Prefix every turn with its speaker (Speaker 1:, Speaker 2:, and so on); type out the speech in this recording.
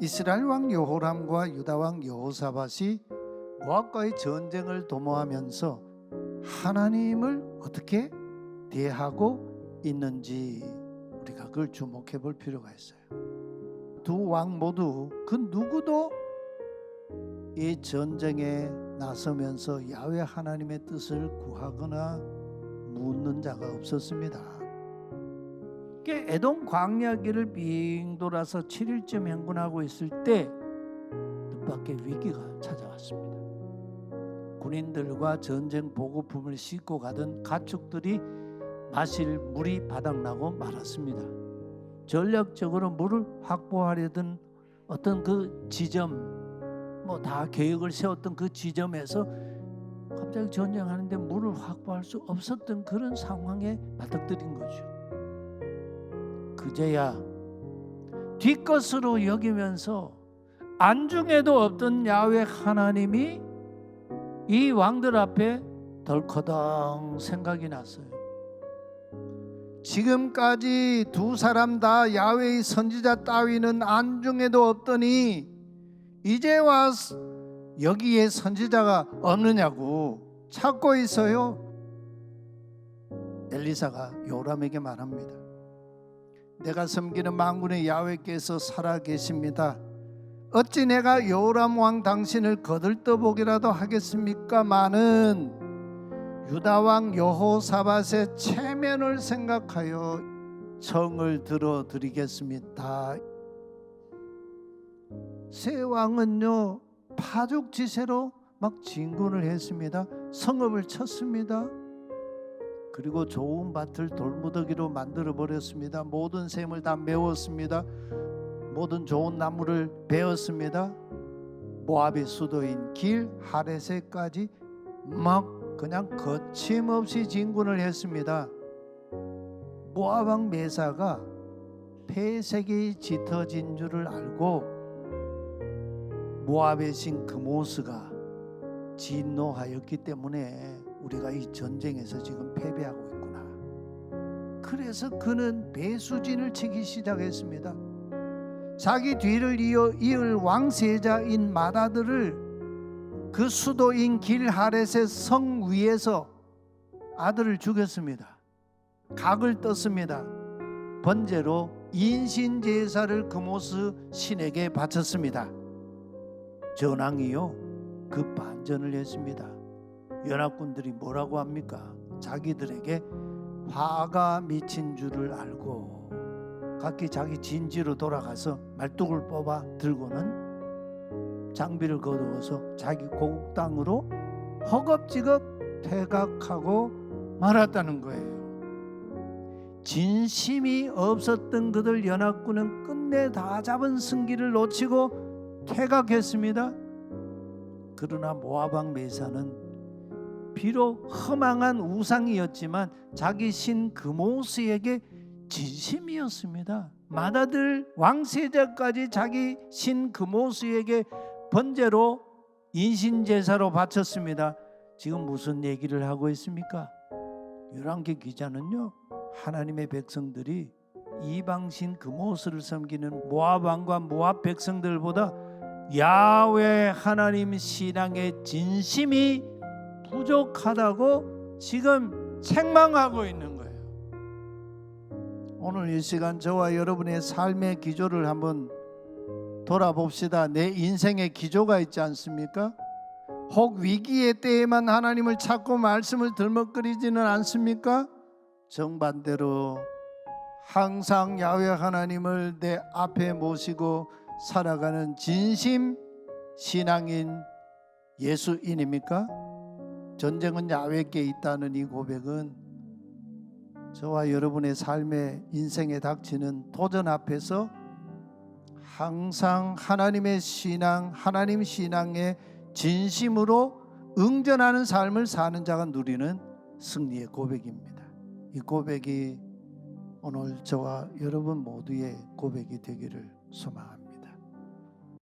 Speaker 1: 이스라엘 왕 여호람과 유다 왕 여호사밧이 모압과의 전쟁을 도모하면서 하나님을 어떻게 대하고 있는지 우리가 그걸 주목해 볼 필요가 있어요. 두 왕 모두 그 누구도 이 전쟁에 나서면서 야훼 하나님의 뜻을 구하거나 묻는 자가 없었습니다. 그 에돔 광야길을 빙 돌아서 7일쯤 행군하고 있을 때 뜻밖의 위기가 찾아왔습니다. 군인들과 전쟁 보급품을 싣고 가던 가축들이 마실 물이 바닥나고 말았습니다. 전략적으로 물을 확보하려던 어떤 그 지점 뭐 다 계획을 세웠던 그 지점에서 갑자기 전쟁하는데 물을 확보할 수 없었던 그런 상황에 맞닥뜨린 거죠. 그제야 뒷것으로 여기면서 안중에도 없던 야훼 하나님이 이 왕들 앞에 덜커덩 생각이 났어요. 지금까지 두 사람 다 야훼의 선지자 따위는 안중에도 없더니 이제 와서 여기에 선지자가 없느냐고 찾고 있어요. 엘리사가 요람에게 말합니다. 내가 섬기는 만군의 야훼께서 살아 계십니다. 어찌 내가 요람 왕 당신을 거들떠 보기라도 하겠습니까? 많은 유다 왕 여호사밧의 체면을 생각하여 청을 들어 드리겠습니다. 세 왕은요 파죽지세로 막 진군을 했습니다. 성읍을 쳤습니다. 그리고 좋은 밭을 돌무더기로 만들어 버렸습니다. 모든 샘을 다 메웠습니다. 모든 좋은 나무를 베었습니다. 모압의 수도인 길 하레세까지 막 그냥 거침없이 진군을 했습니다. 모압 왕 메사가 폐색이 짙어진 줄을 알고 모압의 신 그모스가 진노하였기 때문에 우리가 이 전쟁에서 지금 패배하고 있구나. 그래서 그는 배수진을 치기 시작했습니다. 자기 뒤를 이어 이을 왕세자인 마다들을 그 수도인 길하렛의 성 위에서 아들을 죽였습니다. 각을 떴습니다. 번제로 인신 제사를 그모스 신에게 바쳤습니다. 전왕이요 그 반전을 했습니다. 연합군들이 뭐라고 합니까? 자기들에게 화가 미친 줄을 알고 각기 자기 진지로 돌아가서 말뚝을 뽑아 들고는 장비를 거두어서 자기 고국 땅으로 허겁지겁 퇴각하고 말았다는 거예요. 진심이 없었던 그들 연합군은 끝내 다 잡은 승기를 놓치고 퇴각했습니다. 그러나 모아방 메사는 비록 허망한 우상이었지만 자기 신 그모스에게 진심이었습니다. 마다들 왕세자까지 자기 신 그모스에게 번제로 인신 제사로 바쳤습니다. 지금 무슨 얘기를 하고 있습니까? 열왕기 기자는요. 하나님의 백성들이 이방신 그모스를 섬기는 모압 왕과 모압 백성들보다 야훼 하나님 신앙의 진심이 부족하다고 지금 책망하고 있는 거예요. 오늘 이 시간 저와 여러분의 삶의 기조를 한번 돌아봅시다. 내 인생의 기조가 있지 않습니까? 혹 위기의 때에만 하나님을 찾고 말씀을 들먹거리지는 않습니까? 정반대로 항상 야훼 하나님을 내 앞에 모시고 살아가는 진심 신앙인 예수인입니까? 전쟁은 야훼께 있다는 이 고백은 저와 여러분의 삶의 인생에 닥치는 도전 앞에서 항상 하나님의 신앙, 하나님 신앙에 진심으로 응전하는 삶을 사는 자가 누리는 승리의 고백입니다. 이 고백이 오늘 저와 여러분 모두의 고백이 되기를 소망합니다.